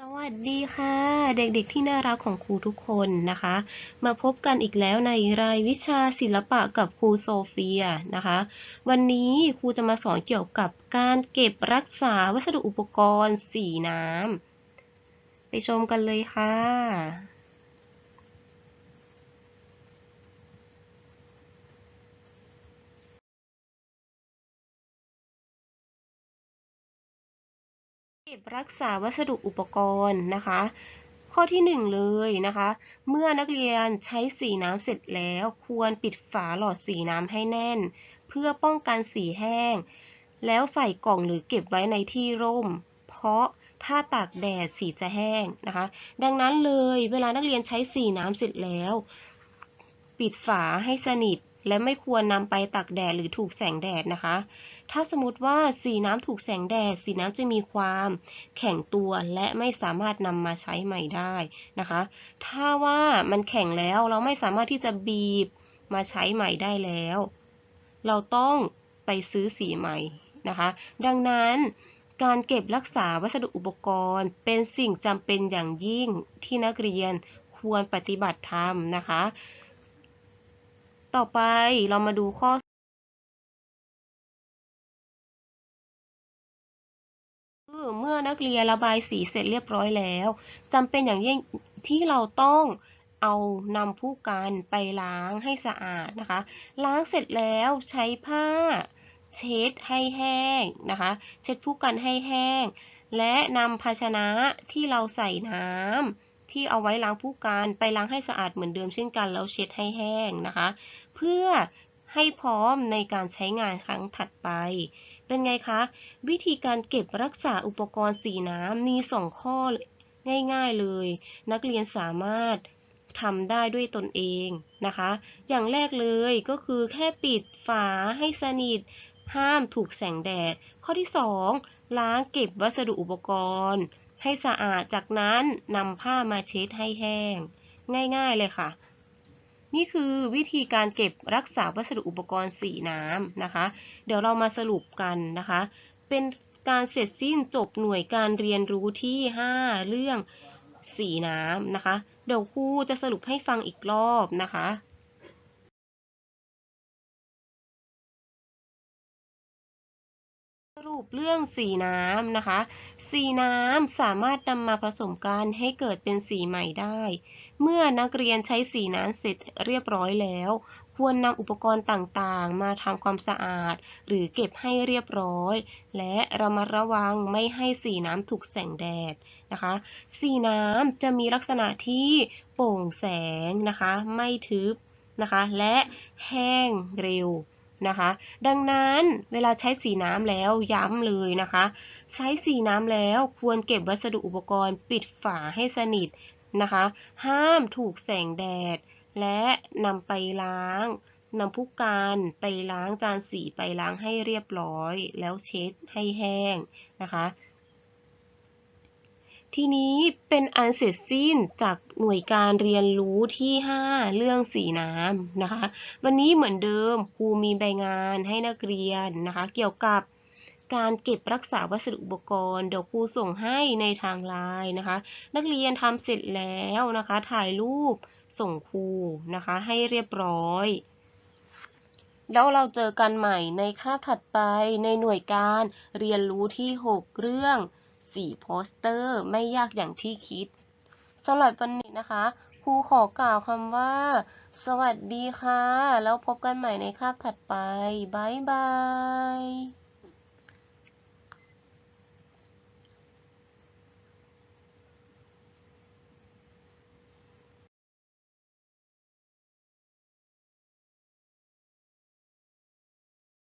สวัสดีค่ะ เด็กๆที่น่ารักของครูทุกคนนะคะ มาพบกันอีกแล้วในรายวิชาศิลปะกับครูโซเฟียนะคะ วันนี้ครูจะมาสอนเกี่ยวกับการเก็บรักษาวัสดุอุปกรณ์สีน้ำไปชมกันเลยค่ะ เก็บรักษาวัสดุอุปกรณ์นะคะ ข้อที่หนึ่งเลยนะคะ เมื่อนักเรียนใช้สีน้ำเสร็จแล้ว ควรปิดฝาหลอดสีน้ำให้แน่น เพื่อป้องกันสีแห้ง แล้วใส่กล่องหรือเก็บไว้ในที่ร่ม เพราะถ้าตากแดดสีจะแห้งนะคะ ดังนั้นเลยเวลานักเรียนใช้สีน้ำเสร็จแล้ว ปิดฝาให้สนิท และไม่ควรนำไปตากแดดหรือถูกแสงแดดนะคะ ถ้าสมมติว่าสีน้ำถูกแสงแดด สีน้ำจะมีความแข็งตัวและไม่สามารถนำมาใช้ใหม่ได้นะคะ ถ้าว่ามันแข็งแล้วเราไม่สามารถที่จะบีบมาใช้ใหม่ได้แล้ว เราต้องไปซื้อสีใหม่นะคะ ดังนั้นการเก็บรักษาวัสดุอุปกรณ์ เป็นสิ่งจำเป็นอย่างยิ่งที่นักเรียนควรปฏิบัติธรรมนะคะ ต่อไปเรามาดูข้อเมื่อนักเรียนระบายสีเสร็จเรียบร้อยแล้วจำเป็นอย่างยิ่งที่เราต้องเอานำผู้กันไปล้างให้สะอาดนะคะ ล้างเสร็จแล้วใช้ผ้า เช็ดให้แห้งนะคะ เช็ดผู้กันให้แห้ง และนำภาชนะที่เราใส่น้ำ ที่เอาไว้ล้างผู้กันไปล้างให้สะอาดเหมือนเดิมเช่นกันแล้วเช็ดให้แห้งนะคะ เพื่อให้พร้อมในการใช้งานครั้งถัดไป เป็นไงคะ วิธีการเก็บรักษาอุปกรณ์สีน้ำมีสองข้อง่ายๆเลย นักเรียนสามารถทำได้ด้วยตนเองนะคะ อย่างแรกเลยก็คือแค่ปิดฝาให้สนิท ห้ามถูกแสงแดด ข้อที่ 2 ล้างเก็บวัสดุอุปกรณ์ ให้สะอาด จากนั้นนำผ้ามาเช็ดให้แห้ง ง่ายๆเลยค่ะ นี่คือวิธีการเก็บรักษาวัสดุอุปกรณ์สีน้ำนะคะ เดี๋ยวเรามาสรุปกันนะคะ เป็นการเสร็จสิ้นจบหน่วยการเรียนรู้ที่ 5 เรื่องสีน้ำนะคะ เดี๋ยวครูจะสรุปให้ฟังอีกรอบนะคะ รุปเรื่องสีน้ำนะคะ สีน้ำสามารถนำมาผสมกันให้เกิดเป็นสีใหม่ได้ เมื่อนักเรียนใช้สีน้ำเสร็จเรียบร้อยแล้ว ควรนำอุปกรณ์ต่างๆ มาทำความสะอาด หรือเก็บให้เรียบร้อย และระมัดระวังไม่ให้สีน้ำถูกแสงแดดนะคะ สีน้ำจะมีลักษณะที่โปร่งแสงนะคะ ไม่ทึบนะคะ และแห้งเร็ว นะคะ ดังนั้นเวลาใช้สีน้ำแล้วย้ำเลยนะคะ ใช้สีน้ำแล้วควรเก็บวัสดุอุปกรณ์ปิดฝาให้สนิทนะคะ ห้ามถูกแสงแดด และนำไปล้างนำผู้การไปล้างจานสีไปล้างให้เรียบร้อย แล้วเช็ดให้แห้งนะคะ ทีนี้เป็นอันเสร็จสิ้นจากหน่วยการเรียนรู้ที่ 5 เรื่องสีน้ำนะคะ วันนี้เหมือนเดิมครูมีใบงานให้นักเรียนนะคะ เกี่ยวกับการเก็บรักษาวัสดุอุปกรณ์เดี๋ยวครูส่งให้ในทางไลน์นะคะ นักเรียนทำเสร็จแล้วนะคะ ถ่ายรูปส่งครูนะคะ ให้เรียบร้อยแล้วเราเจอกันใหม่ในคาบถัดไปในหน่วยการเรียนรู้ที่ 6 เรื่อง สีโปสเตอร์ ไม่ยากอย่างที่คิดสำหรับวันนี้นะคะครูขอกล่าวคำว่า สวัสดีค่ะ แล้วพบกันใหม่ในคาบถัดไป บ๊ายบาย